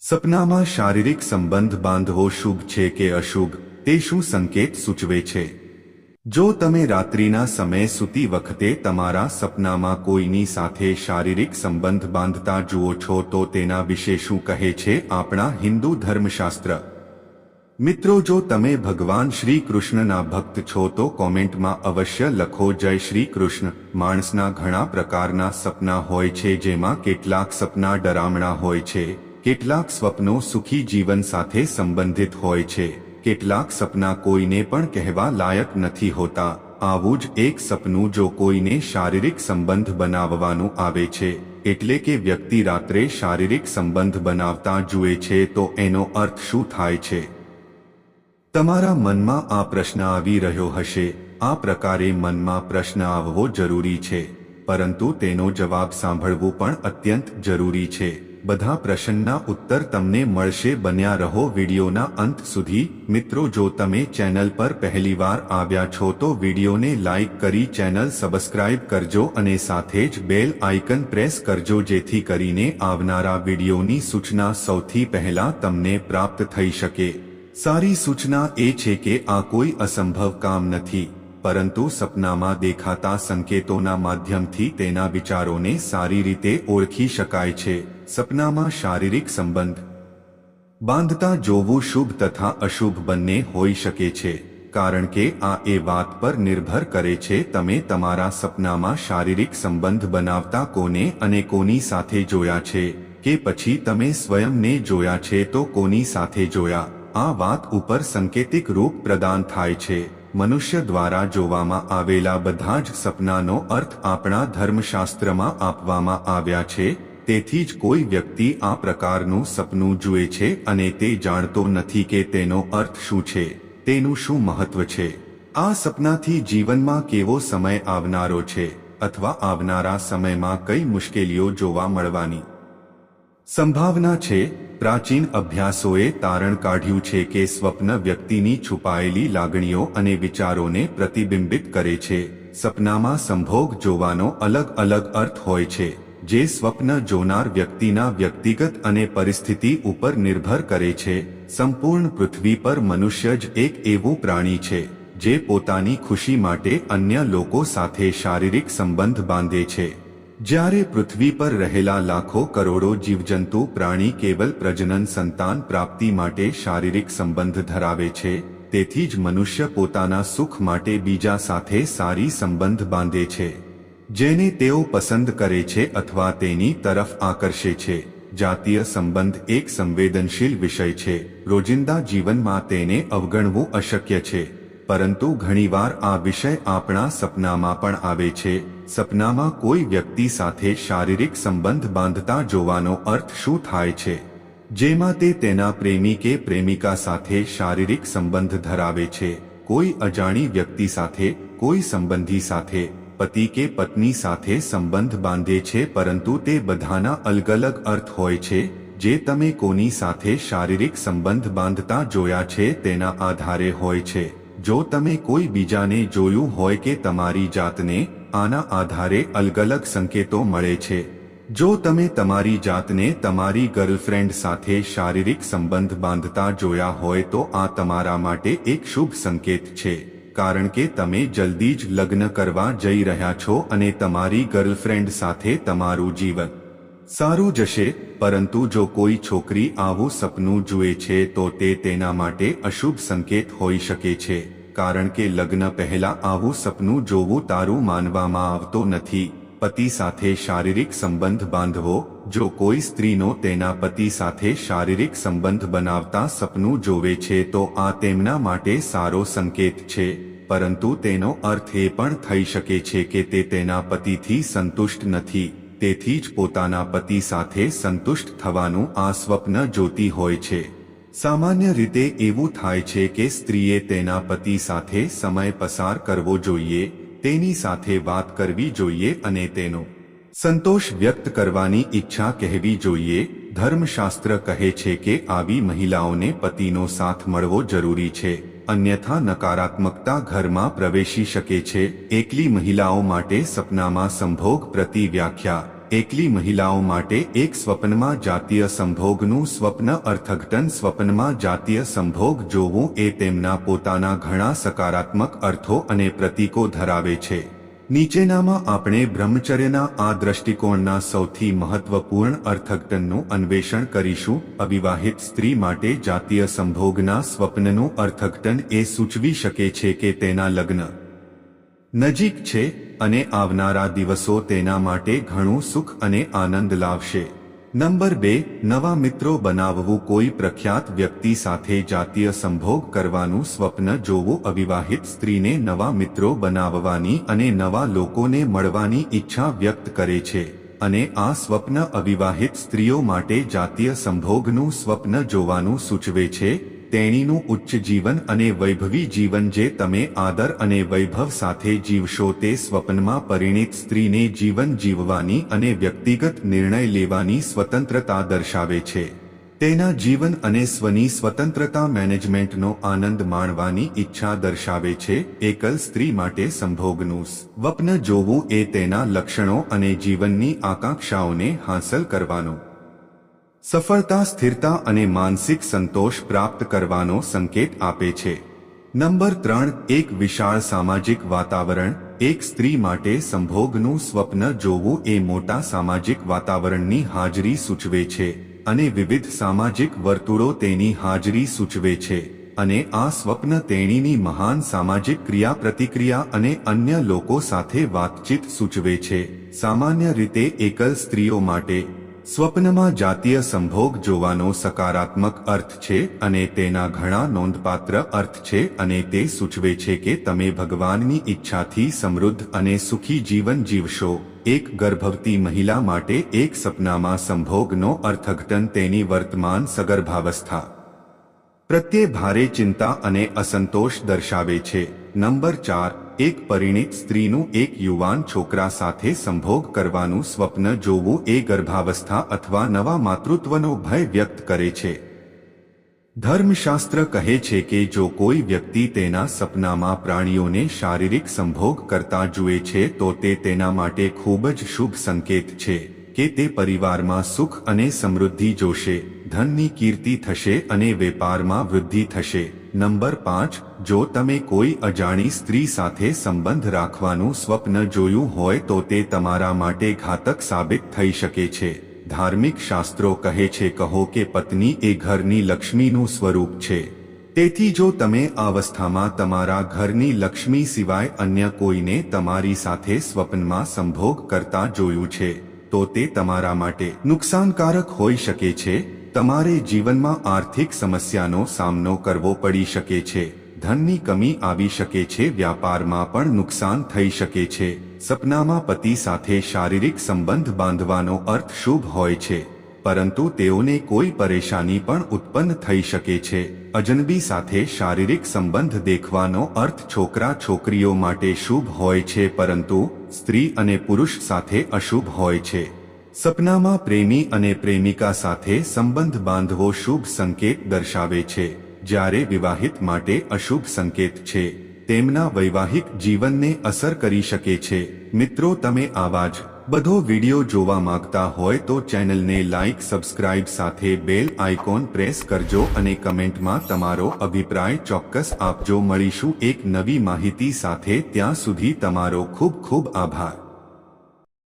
સપનામાં શારીરિક સંબંધ બાંધવો શુભ છે કે અશુભ, તે શું સંકેત સૂચવે છે? જો તમે રાત્રિના સમયે સૂતી વખતે તમારા સપનામાં કોઈની સાથે શારીરિક સંબંધ બાંધતા જુઓ છો, તો તેના વિશે શું કહે છે આપણા હિન્દુ ધર્મશાસ્ત્ર? મિત્રો, જો તમે ભગવાન શ્રી કૃષ્ણના ભક્ત છો, તો કોમેન્ટમાં અવશ્ય લખો, જય શ્રી કૃષ્ણ. માણસના ઘણા પ્રકારના સપના હોય છે, જેમાં કેટલાક સપના ડરામણા હોય છે. કેટલાક સ્વપ્નો સુખી જીવન સાથે સંબંધિત હોય છે. કેટલાક સપના કોઈને પણ કહેવા લાયક નથી હોતા. આવું જ એક સપનું જો કોઈને શારીરિક સંબંધ બનાવવાનું આવે છે, એટલે કે વ્યક્તિ રાત્રે શારીરિક સંબંધ બનાવતા જુએ છે તો એનો અર્થ શું થાય છે? તમારા મનમાં આ પ્રશ્ન આવી રહ્યો હશે. આ પ્રકારે મનમાં પ્રશ્ન આવવો જરૂરી છે. પરંતુ તેનો જવાબ સાંભળવું પણ અત્યંત જરૂરી છે. બધા પ્રશ્નના ઉત્તર તમને મળશે. બન્યા રહો વિડીયોના અંત સુધી. મિત્રો, જો તમે ચેનલ પર પહેલીવાર આવ્યા છો તો વિડીયોને લાઇક કરી ચેનલ સબસ્ક્રાઇબ કરજો અને સાથે જ બેલ આઇકન પ્રેસ કરજો જેથી કરીને આવનારા વિડીયોની સૂચના સૌથી પહેલા તમને પ્રાપ્ત થઈ શકે. સારી સૂચના એ છે કે આ કોઈ અસંભવ કામ નથી. પરંતુ સપનામાં દેખાતા સંકેતોના માધ્યમથી તેના વિચારોને સારી રીતે ઓળખી શકાય છે. સપનામાં શારીરિક સંબંધ. બાંધતા જોવું શુભ તથા અશુભ બંને હોઈ શકે છે, કારણ કે આ એ વાત પર નિર્ભર કરે છે તમે તમારા સપનામાં શારીરિક સંબંધ બનાવતા કોને અને કોની સાથે જોયા છે, કે પછી તમે સ્વયંને જોયા છે તો કોની સાથે જોયા. આ વાત ઉપર સંકેતિક રૂપ પ્રદાન થાય છે. મનુષ્ય દ્વારા જોવામાં આવેલા બધા જ સપનાનો અર્થ આપણા ધર્મશાસ્ત્રમાં આપવામાં આવ્યા છે, તેથી જ કોઈ વ્યક્તિ આ પ્રકારનું સપનું જુએ છે અને તે જાણતો નથી કે તેનો અર્થ શું છે, તેનું શું મહત્વ છે. આ સપનાથી જીવનમાં કેવો સમય આવનારો છે, અથવા આવનારા સમયમાં કઈ મુશ્કેલીઓ જોવા મળવાની સંભાવના છે પ્રાચીન અભ્યાસોએ તારણ કાઢ્યું છે કે સ્વપ્ન વ્યક્તિની છુપાયેલી લાગણીઓ અને વિચારોને પ્રતિબિંબિત કરે છે. સપનામાં સંભોગ જોવાનો અલગ અલગ અર્થ હોય છે, જે સ્વપ્ન જોનાર વ્યક્તિના વ્યક્તિગત અને પરિસ્થિતિ ઉપર નિર્ભર કરે છે. સંપૂર્ણ પૃથ્વી પર મનુષ્ય જ એક એવું પ્રાણી છે, જે પોતાની ખુશી માટે અન્ય લોકો સાથે શારીરિક સંબંધ બાંધે છે. જ્યારે પૃથ્વી પર રહેલા લાખો કરોડો જીવજંતુ, પ્રાણી કેવલ પ્રજનન સંતાન પ્રાપ્તિ માટે શારીરિક સંબંધ ધરાવે છે, તેથી જ મનુષ્ય પોતાના સુખ માટે બીજા સાથે સારી સંબંધ બાંધે છે. જેને તેઓ પસંદ કરે છે અથવા તેની તરફ આકર્ષે છે. જાતીય સંબંધ એક સંવેદનશીલ વિષય છે. રોજિંદા જીવનમાં તેને અવગણવું અશક્ય છે. પરંતુ ઘણીવાર આ વિષય આપણા સપનામાં પણ આવે છે. સપનામાં કોઈ વ્યક્તિ સાથે શારીરિક સંબંધ બાંધતા જોવાનો અર્થ શું થાય છે? જેમાં તે તેના પ્રેમી કે પ્રેમિકા સાથે શારીરિક સંબંધ ધરાવે છે. કોઈ અજાણી વ્યક્તિ સાથે, કોઈ સંબંધી સાથે, પતિ કે પત્ની સાથે સંબંધ બાંધે છે પરંતુ તે બધાના અલગ અલગ અર્થ હોય છે. જે તમે કોની સાથે શારીરિક સંબંધ બાંધતા જોયા છે તેના આધારે હોય છે. જો તમે કોઈ બીજાને જોયું હોય કે તમારી જાતને, આના આધારે અલગ અલગ સંકેતો મળે છે. જો તમે તમારી જાતને તમારી ગર્લફ્રેન્ડ સાથે શારીરિક સંબંધ બાંધતા જોયા હોય તો આ તમારા માટે એક શુભ સંકેત છે. કારણ કે તમે જલ્દી જ લગ્ન કરવા જઈ રહ્યા છો અને તમારી ગર્લફ્રેન્ડ સાથે તમારું જીવન સારું જશે, પરંતુ જો કોઈ છોકરી આવું સપનું જુએ છે, તો તે તેના માટે અશુભ સંકેત હોઈ શકે છે, કારણ કે લગ્ન પહેલા આવું સપનું જોવું તારું માનવામાં આવતો નથી. પતિ સાથે શારીરિક સંબંધ બાંધવો, જો કોઈ સ્ત્રીનો તેના પતિ સાથે શારીરિક સંબંધ બનાવતા સપનું જોવે છે, તો આ તેમના માટે સારો સંકેત છે, પરંતુ તેનો અર્થ એ પણ થઈ શકે છે કે તે તેના પતિથી સંતુષ્ટ નથી. તેથી જ પોતાના પતિ સાથે સંતુષ્ટ થવાનું આ સ્વપ્ન જોતી હોય છે. સામાન્ય રીતે એવું થાય છે કે સ્ત્રીએ તેના પતિ સાથે સમય પસાર કરવો જોઈએ, તેની સાથે વાત કરવી જોઈએ અને તેનો સંતોષ વ્યક્ત કરવાની ઈચ્છા કહેવી જોઈએ. ધર્મશાસ્ત્ર કહે છે કે આવી મહિલાઓને પતિનો સાથ મળવો જરૂરી છે. અન્યથા નકારાત્મકતા ઘરમાં પ્રવેશી શકે છે. એકલી મહિલાઓ માટે સપનામાં સંભોગ પ્રતિ વ્યાખ્યા. એકલી મહિલાઓ માટે એક સ્વપ્નમાં જાતીય સંભોગનું સ્વપ્ન અર્થઘટન સ્વપ્નમાં જાતીય સંભોગ જોવું એ તેમના પોતાના ઘણા સકારાત્મક અર્થો અને પ્રતીકો ધરાવે છે. નીચેનામાં આપણે બ્રહ્મચર્યના આ દ્રષ્ટિકોણના સૌથી મહત્વપૂર્ણ અર્થઘટનનું અન્વેષણ કરીશું. અવિવાહિત સ્ત્રી માટે જાતીય સંભોગના સ્વપ્નનું અર્થઘટન એ સૂચવી શકે છે કે તેના લગ્ન નજીક છે અને આવનારા દિવસો તેના માટે ઘણું સુખ અને આનંદ લાવશે. નંબર બે, નવા મિત્રો બનાવવું કોઈ પ્રખ્યાત વ્યક્તિ સાથે જાતીય સંભોગ કરવાનું સ્વપ્ન જોવું અવિવાહિત સ્ત્રીને નવા મિત્રો બનાવવાની અને નવા લોકોને મળવાની ઈચ્છા વ્યક્ત કરે છે. અને આ સ્વપ્ન અવિવાહિત સ્ત્રીઓ માટે જાતીય સંભોગનું સ્વપ્ન જોવાનું સૂચવે છે. તેણીનું ઉચ્ચ જીવન અને વૈભવી જીવન જે તમે આદર અને વૈભવ સાથે જીવશો તે સ્વપ્નમાં પરિણિત સ્ત્રીને જીવન જીવવાની અને વ્યક્તિગત નિર્ણય લેવાની સ્વતંત્રતા દર્શાવે છે. તેના જીવન અને સ્વની સ્વતંત્રતા મેનેજમેન્ટનો આનંદ માણવાની ઈચ્છા દર્શાવે છે. એકલ સ્ત્રી માટે સંભોગનું સ્વપ્ન જોવું એ તેના લક્ષણો અને જીવનની આકાંક્ષાઓને હાંસલ કરવાનું. સફળતા, સ્થિરતા અને માનસિક સંતોષ પ્રાપ્ત કરવાનો સંકેત આપે છે. નંબર ત્રણ, એક વિશાળ સામાજિક વાતાવરણ, એક સ્ત્રી માટે સંભોગનું સ્વપ્ન જોવું એ મોટા સામાજિક વાતાવરણની હાજરી સૂચવે છે અને વિવિધ સામાજિક વર્તુળો તેની હાજરી સૂચવે છે અને આ સ્વપ્ન તેણીની મહાન સામાજિક ક્રિયા પ્રતિક્રિયા અને અન્ય લોકો સાથે વાતચીત સૂચવે છે. સામાન્ય રીતે એકલ સ્ત્રીઓ માટે સ્વપ્નમાં જાતીય સંભોગ જોવાનો સકારાત્મક અર્થ છે અને તેના ઘણા નોંધપાત્ર અર્થ છે અને તે સૂચવે છે કે તમે ભગવાનની ઈચ્છાથી સમૃદ્ધ અને સુખી જીવન જીવશો. એક ગર્ભવતી મહિલા માટે એક સપનામાં સંભોગનો અર્થઘટન તેની વર્તમાન સગર્ભાવસ્થા. પ્રત્યે ભારે ચિંતા અને અસંતોષ દર્શાવે છે. નંબર ચાર, એક પરિણીત સ્ત્રીનું એક યુવાન છોકરા સાથે સંભોગ કરવાનું સ્વપ્ન જોવું એ ગર્ભાવસ્થા અથવા નવા માતૃત્વનો ભય વ્યક્ત કરે છે. ધર્મશાસ્ત્ર કહે છે કે જો કોઈ વ્યક્તિ તેના સપનામાં પ્રાણીઓને શારીરિક સંભોગ કરતા જુએ છે, તો તે તેના માટે ખૂબ જ શુભ સંકેત છે કે તે પરિવારમાં સુખ અને સમૃદ્ધિ જોશે, ધનની કીર્તિ થશે અને વેપારમાં વૃદ્ધિ થશે. નંબર પાંચ, જો તમે કોઈ અજાણી સ્ત્રી સાથે સંબંધ રાખવાનું સ્વપ્ન જોયું હોય તો તે તમારા માટે ઘાતક સાબિત થઈ શકે છે. ધાર્મિક શાસ્ત્રો કહે છે, કહો કે પત્ની એ ઘરની લક્ષ્મીનું સ્વરૂપ છે. તેથી જો તમે અવસ્થામાં તમારા ઘરની લક્ષ્મી સિવાય અન્ય કોઈને તમારી સાથે સ્વપ્નમાં સંભોગ કરતા જોયું છે, તો તે તમારા માટે નુકસાનકારક હોઈ શકે છે. તમારે જીવનમાં આર્થિક સમસ્યાનો સામનો કરવો પડી શકે છે. ધનની કમી આવી શકે છે, વ્યાપારમાં પણ નુકસાન થઈ શકે છે. સપનામાં પતિ સાથે શારીરિક સંબંધ બાંધવાનો અર્થ શુભ હોય છે, પરંતુ તેઓને કોઈ પરેશાની પણ ઉત્પન્ન થઈ શકે છે. અજનબી સાથે શારીરિક સંબંધ દેખવાનો અર્થ છોકરા છોકરીઓ માટે શુભ હોય છે, પરંતુ સ્ત્રી અને પુરુષ સાથે અશુભ હોય છે. સપનામાં પ્રેમી અને પ્રેમિકા સાથે સંબંધ બાંધવો શુભ સંકેત દર્શાવે છે. જ્યારે વિવાહિત માટે અશુભ સંકેત છે, તેમના વૈવાહિક જીવનને અસર કરી શકે છે. મિત્રો, તમે આવા જ બધો વિડિયો જોવા માંગતા હોય તો ચેનલને લાઇક સબસ્ક્રાઇબ સાથે બેલ આઇકોન પ્રેસ કરજો અને કમેન્ટમાં તમારો અભિપ્રાય ચોક્કસ આપજો. મળીશું એક નવી માહિતી સાથે. ત્યાં સુધી તમારો ખૂબ ખૂબ આભાર.